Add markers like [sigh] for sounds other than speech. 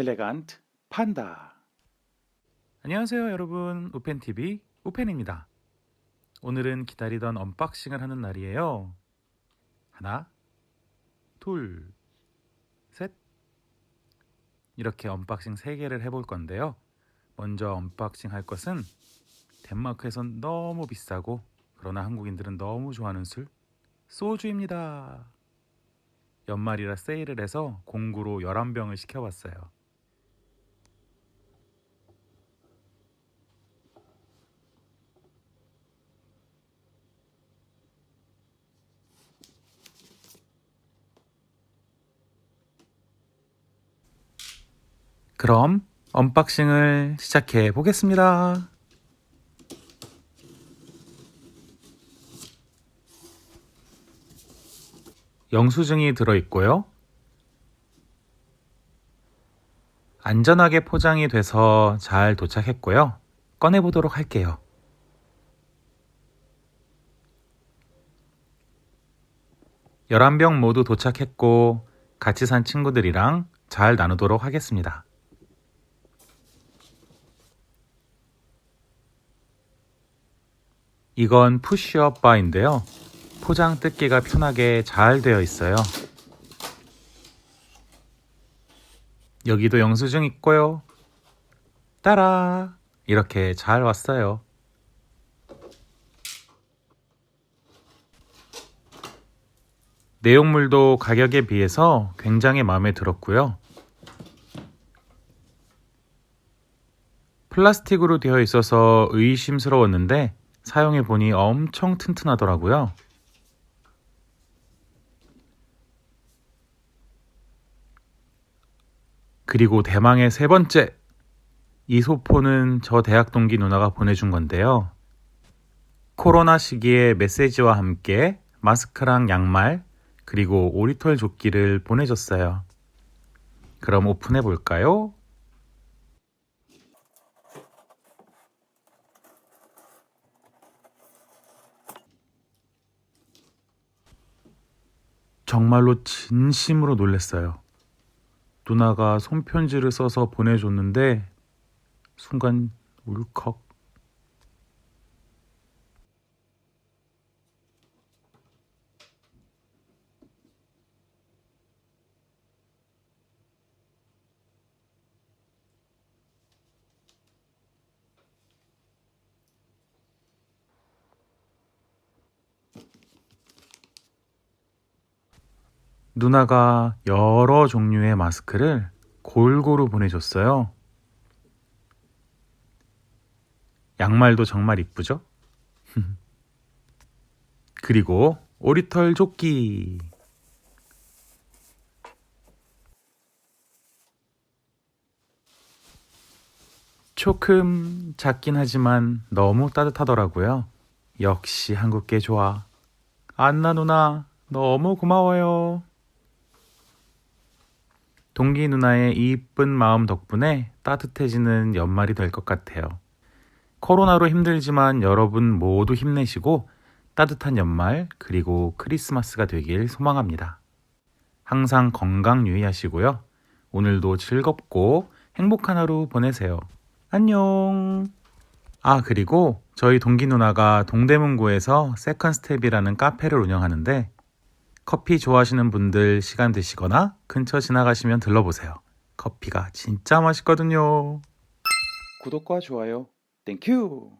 엘레간트 판다. 안녕하세요 여러분. 우펜TV 우펜입니다. 오늘은 기다리던 언박싱을 하는 날이에요. 하나 둘 셋. 이렇게 언박싱 3개를 해볼 건데요. 먼저 언박싱 할 것은 덴마크에선 너무 비싸고 그러나 한국인들은 너무 좋아하는 술 소주입니다. 연말이라 세일을 해서 공구로 11병을 시켜봤어요 그럼 언박싱을 시작해 보겠습니다. 영수증이 들어 있고요. 안전하게 포장이 돼서 잘 도착했고요. 꺼내 보도록 할게요. 열한 병 모두 도착했고 같이 산 친구들이랑 잘 나누도록 하겠습니다. 이건 푸시업 바인데요. 포장 뜯기가 편하게 잘 되어 있어요. 여기도 영수증 있고요. 따라! 이렇게 잘 왔어요. 내용물도 가격에 비해서 굉장히 마음에 들었고요. 플라스틱으로 되어 있어서 의심스러웠는데 사용해 보니 엄청 튼튼하더라고요. 그리고 대망의 세 번째. 이 소포는 저 대학 동기 누나가 보내준 건데요. 코로나 시기에 메시지와 함께 마스크랑 양말, 그리고 오리털 조끼를 보내줬어요. 그럼 오픈해 볼까요? 정말로 진심으로 놀랐어요. 누나가 손편지를 써서 보내줬는데 순간 울컥. 누나가 여러 종류의 마스크를 골고루 보내줬어요. 양말도 정말 이쁘죠? [laughs] 그리고 오리털 조끼. 조금 작긴 하지만 너무 따뜻하더라고요. 역시 한국계 좋아. 안나 누나, 너무 고마워요. 동기 누나의 이쁜 마음 덕분에 따뜻해지는 연말이 될 것 같아요. 코로나로 힘들지만 여러분 모두 힘내시고 따뜻한 연말 그리고 크리스마스가 되길 소망합니다. 항상 건강 유의하시고요. 오늘도 즐겁고 행복한 하루 보내세요. 안녕. 아, 그리고 저희 동기 누나가 동대문구에서 세컨 스텝이라는 카페를 운영하는데 커피 좋아하시는 분들 시간 되시거나 근처 지나가시면 들러보세요. 커피가 진짜 맛있거든요. 구독과 좋아요. 땡큐.